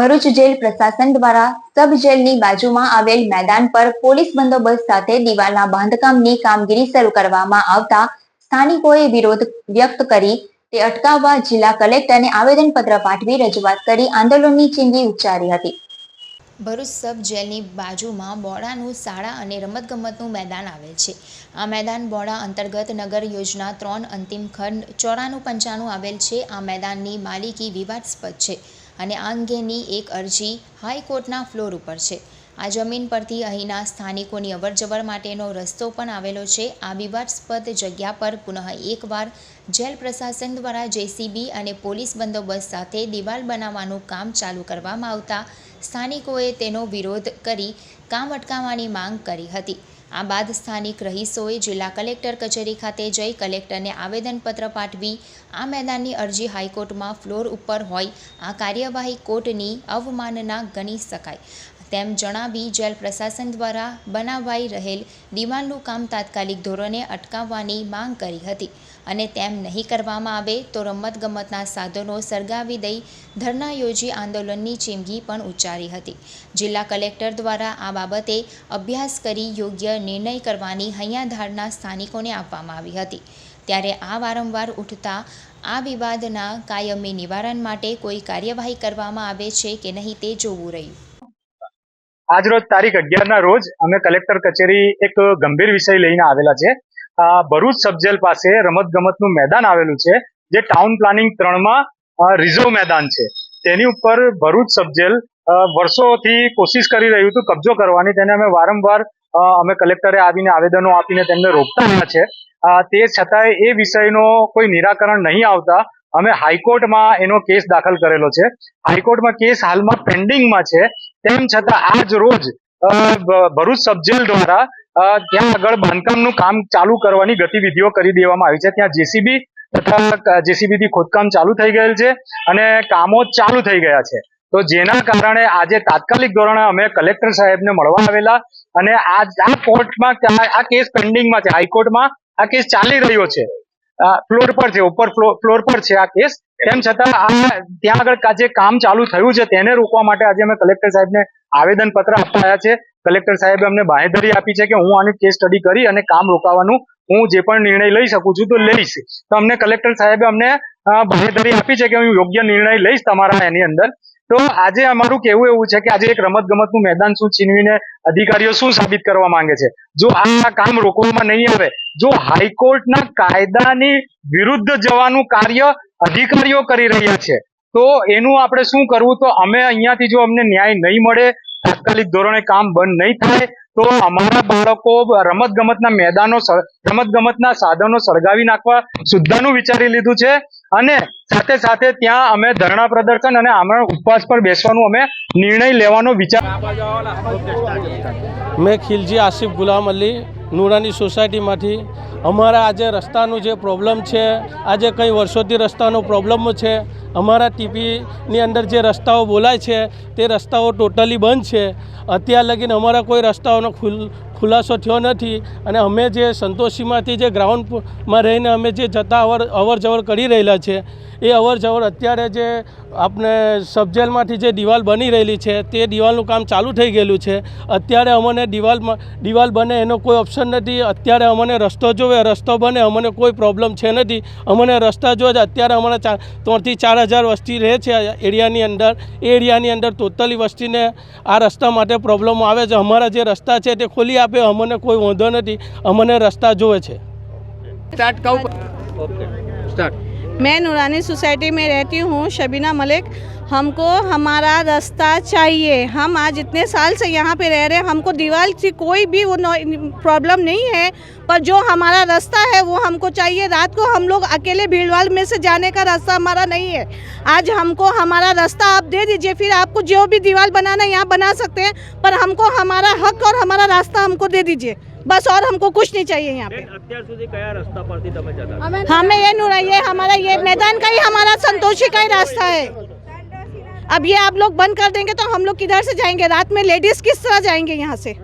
Bharuch jail પ્રશાસન દ્વારા સબ જેલની બાજુમાં આવેલ મેદાન પર પોલીસ બંદોબસ્ત સાથે દિવાલના બાંધકામની કામગીરી શરૂ કરવામાં આવતા સ્થાનિકોએ વિરોધ વ્યક્ત કરી તે અટકાવવા જિલ્લા કલેક્ટરને આવેદનપત્ર પાઠવી રજૂઆત કરી આંદોલનની ચીંગી ઉચ્ચારી હતી. ભરૂચ સબ જેલની બાજુમાં બોડાનું શાળા અને રમતગમતનું મેદાન આવેલ છે. આ મેદાન બોડા અંતર્ગત નગર યોજના ત્રણ અંતિમ ખંડ ચોરાનું પંચાણું આવેલ છે. આ મેદાનની માલિકી વિવાદાસ્પદ છે. અને આ અંગેની એક અરજી હાઈકોર્ટના ફ્લોર ઉપર છે. આ જમીન પરથી અહીંના સ્થાનિકોની અવરજવર માટેનો રસ્તો પણ આવેલો છે. આ વિવાદાસ્પદ જગ્યા પર પુનઃ એકવાર જેલ પ્રશાસન દ્વારા જેસીબી અને પોલીસ બંદોબસ્ત સાથે દિવાલ બનાવવાનું કામ ચાલુ કરવામાં આવતા સ્થાનિકોએ તેનો વિરોધ કરી કામ અટકાવવાની માંગ કરી હતી. આ બાદ સ્થાનિક રહીશોએ જિલ્લા કલેક્ટર કચેરી ખાતે જઈ કલેક્ટરને આવેદનપત્ર પાઠવી આ મેદાનની અરજી હાઈકોર્ટમાં ફ્લોર ઉપર હોય, આ કાર્યવાહી કોર્ટની અવમાનના ગણી શકાય. તેમ જણાવી જેલ પ્રશાસન દ્વારા બનાવાઈ રહેલ દિવાલનું કામ તાત્કાલિક ધોરણે અટકાવવાની માંગ કરી હતી. અને તેમ નહીં કરવામાં આવે તો રમતગમતના સાધનો સળગાવી દઈ ધરના યોજી આંદોલનની ચીમગી પણ ઉચ્ચારી હતી. જિલ્લા કલેક્ટર દ્વારા આ બાબતે અભ્યાસ કરી યોગ્ય નિર્ણય કરવાની હૈયાધારણા સ્થાનિકોને આપવામાં આવી હતી. ત્યારે આ વારંવાર ઉઠતા આ વિવાદના કાયમી નિવારણ માટે કોઈ કાર્યવાહી કરવામાં આવે છે કે નહીં તે જોવું રહ્યું. આજરોજ તારીખ અગિયારના રોજ અમે કલેક્ટર કચેરી એક ગંભીર વિષય લઈને આવેલા છે. ભરૂચ સબજેલ પાસે રમત ગમતનું મેદાન આવેલું છે, જે ટાઉન પ્લાનિંગ ત્રણમાં રિઝર્વ મેદાન છે. તેની ઉપર ભરૂચ સબજેલ વર્ષોથી કોશિશ કરી રહ્યું હતું કબજો કરવાની. તેને અમે વારંવાર અમે કલેક્ટરે આવીને આવેદનો આપીને તેમને રોકતા રહ્યા છે. તે છતાંય એ વિષયનો કોઈ નિરાકરણ નહીં આવતા અમે હાઈકોર્ટમાં એનો કેસ દાખલ કરેલો છે. હાઈકોર્ટમાં કેસ હાલમાં પેન્ડિંગમાં છે. તેમ છતાં આજ રોજ ભરૂચ સબજેલ દ્વારા ત્યાં આગળ બાંધકામનું કામ ચાલુ કરવાની ગતિવિધિઓ કરી દેવામાં આવી છે. ત્યાં જેસીબી તથા જેસીબી થી ખોદકામ ચાલુ થઈ ગયેલ છે અને કામો ચાલુ થઈ ગયા છે. તો જેના કારણે આજે તાત્કાલિક ધોરણે અમે કલેક્ટર સાહેબને મળવા આવેલા અને આ આ કોર્ટમાં આ કેસ પેન્ડિંગમાં છે. હાઈકોર્ટમાં આ કેસ ચાલી રહ્યો છે. ફ્લોર પર છે, ઉપર ફ્લોર પર છે આ કેસ. તેમ છતાં આ ત્યાં આગળ જે કામ ચાલુ થયું છે તેને રોકવા માટે આજે અમે કલેક્ટર સાહેબને આવેદન પત્ર આપવા આવ્યા છે. કલેક્ટર સાહેબે અમને બાહેધરી આપી છે કે હું આની કેસ સ્ટડી કરી અને કામ રોકાવાનું હું જે પણ નિર્ણય લઈ શકું છું તો લઈશ. તો અમને કલેક્ટર સાહેબે અમને બાંહેધરી આપી છે કે હું યોગ્ય નિર્ણય લઈશ તમારા એની અંદર. તો આજે અમારું કેવું એવું છે કે આજે એક રમત ગમતનું મેદાન શું છીનવીને અધિકારીઓ શું સાબિત કરવા માંગે છે? જો આ કામ રોકવામાં નહીં આવે, જો હાઈકોર્ટના કાયદાની વિરુદ્ધ જવાનું કાર્ય અધિકારીઓ કરી રહ્યા છે. તો એનું આપણે શું કરવું? તો અમે અહીંયાથી જો અમને ન્યાય નહીં મળે, તાત્કાલિક ધોરણે કામ બંધ નહીં થાય, તો અમારા બાળકો રમત ગમતના મેદાનો રમત ગમતના સાધનો સળગાવી નાખવા સુદ્ધાનું વિચારી લીધું છે. અને સાથે સાથે ત્યાં અમે ધરણા પ્રદર્શન અને આમરણ ઉપવાસ પર બેસવાનું અમે નિર્ણય લેવાનો વિચાર મેં ખિલજી આસિફ ગુલામ અલી, નુરાની સોસાયટીમાંથી અમારા આજે રસ્તાનું જે પ્રોબ્લેમ છે, આજે કઈ વર્ષોથી રસ્તાનો પ્રોબ્લેમ છે, અમારા ટીપીની અંદર જે રસ્તાઓ બોલાય છે, તે રસ્તાઓ ટોટલી બંધ છે. અત્યાર લગીને અમારા કોઈ રસ્તાઓનો ખુલ, ખુલાસો થયો નથી અને અમે જે સંતોષીમાંથી જે ગ્રાઉન્ડમાં રહીને અમે જે જતા અવર અવર જવર કરી રહેલા છે, એ અવર જવર અત્યારે જે આપણે સબજેલમાંથી જે દિવાલ બની રહેલી છે, તે દિવાલનું કામ ચાલુ થઈ ગયેલું છે. અત્યારે અમને દિવાલમાં, દિવાલ બને એનો કોઈ ઓપ્શન નથી. અત્યારે અમને રસ્તો જોવે રસ્તો બને અમને કોઈ પ્રોબ્લેમ છે નથી અમને રસ્તા જોવે છે અત્યારે અમારે ચાર ત્રણથી ચાર હજાર વસ્તી રહે છે આ એરિયાની અંદર એ એરિયાની અંદર ટોટલી વસ્તીને આ રસ્તા માટે પ્રોબ્લેમ આવે છે અમારા જે રસ્તા છે તે ખોલી આપે અમને કોઈ વાંધો નથી અમને રસ્તા જોવે છે स्टार्ट कब ओके स्टार्ट मैं नूरानी सोसाइटी में रहती हूँ शबीना मलिक हमको हमारा रास्ता चाहिए। हम आज इतने साल से यहाँ पे रह रहे हैं हमको दीवार से कोई भी वो प्रॉब्लम नहीं है पर जो हमारा रास्ता है वो हमको चाहिए। रात को हम लोग अकेले भीड़वाल में से जाने का रास्ता हमारा नहीं है। आज हमको हमारा रास्ता आप दे दीजिए फिर आपको जो भी दीवार बनाना यहाँ बना सकते हैं पर हमको हमारा हक और हमारा रास्ता हमको दे दीजिए। बस और हमको कुछ नहीं चाहिए यहाँ पे। हमें ये नुरा ये हमारा ये मैदान का ही हमारा संतोषी का ही रास्ता है। अब ये आप लोग बंद कर देंगे तो हम लोग किधर से जाएंगे रात में लेडीज किस तरह जाएंगे यहाँ से